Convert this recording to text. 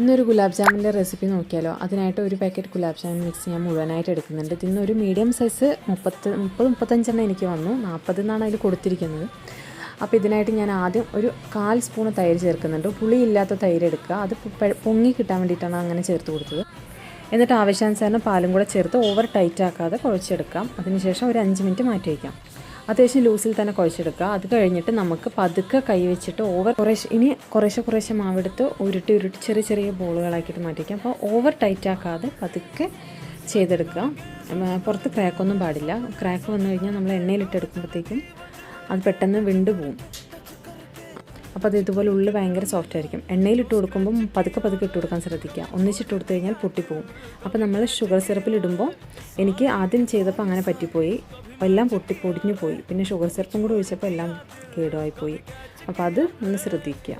ഇന്നൊരു ഗുലാബ് ജാമിന്റെ റെസിപ്പി നോക്കിയാലോ? അതിനായിട്ട് ഒരു പാക്കറ്റ് ഗുലാബ് ജാമിൻ മിക്സ് ഞാൻ മുഴുവനായിട്ട് എടുക്കുന്നുണ്ട്. ഇതിൽ ഒരു മീഡിയം സൈസ് മുപ്പത്ത് മുപ്പത് മുപ്പത്തഞ്ചെണ്ണം എനിക്ക് വന്നു. നാൽപ്പത് എന്നാണ് അതിൽ കൊടുത്തിരിക്കുന്നത്. അപ്പോൾ ഇതിനായിട്ട് ഞാൻ ആദ്യം ഒരു കാൽ സ്പൂൺ തൈര് ചേർക്കുന്നുണ്ട്. പുളിയില്ലാത്ത തൈര് എടുക്കുക. അത് പൊങ്ങി കിട്ടാൻ വേണ്ടിയിട്ടാണ് അങ്ങനെ ചേർത്ത് കൊടുത്തത്. എന്നിട്ട് ആവശ്യാനുസരണം പാലും കൂടെ ചേർത്ത് ഓവർ ടൈറ്റ് ആക്കാതെ കുഴച്ചെടുക്കാം. അതിനുശേഷം ഒരു അഞ്ച് മിനിറ്റ് മാറ്റി വയ്ക്കാം. അത്യാവശ്യം ലൂസിൽ തന്നെ കുഴച്ചെടുക്കുക. അത് കഴിഞ്ഞിട്ട് നമുക്ക് പതുക്കെ കൈ വെച്ചിട്ട് ഓവർ കുറേശ്ശെ ഇനി കുറേശ്ശെ കുറേശ്ശെ മാവെടുത്ത് ഉരുട്ടി ഉരുട്ടി ചെറിയ ചെറിയ ബോളുകളാക്കിയിട്ട് മാറ്റിക്കാം അപ്പോൾ ഓവർ ടൈറ്റ് ആക്കാതെ പതുക്കെ ചെയ്തെടുക്കുക. പുറത്ത് ക്രാക്കൊന്നും പാടില്ല. ക്രാക്ക് വന്നു കഴിഞ്ഞാൽ നമ്മൾ എണ്ണയിലിട്ടെടുക്കുമ്പോഴത്തേക്കും അത് പെട്ടെന്ന് വിണ്ടു പോവും അപ്പോൾ അത് ഇതുപോലെ ഉള്ളിൽ ഭയങ്കര സോഫ്റ്റ് ആയിരിക്കും. എണ്ണയിൽ ഇട്ട് കൊടുക്കുമ്പം പതുക്കെ പതുക്കെ ഇട്ട് കൊടുക്കാൻ ശ്രദ്ധിക്കുക. ഒന്നിച്ചിട്ട് കൊടുത്തു കഴിഞ്ഞാൽ പൊട്ടിപ്പോവും. അപ്പോൾ നമ്മൾ ഷുഗർ സിറപ്പിൽ ഇടുമ്പോൾ എനിക്ക് ആദ്യം ചെയ്തപ്പോൾ അങ്ങനെ പറ്റിപ്പോയി. എല്ലാം പൊട്ടി പൊടിഞ്ഞു പോയി. പിന്നെ ഷുഗർ സിറപ്പും കൂടി ഒഴിച്ചപ്പോൾ എല്ലാം കേടുമായി പോയി. അപ്പോൾ അത് ഒന്ന് ശ്രദ്ധിക്കുക.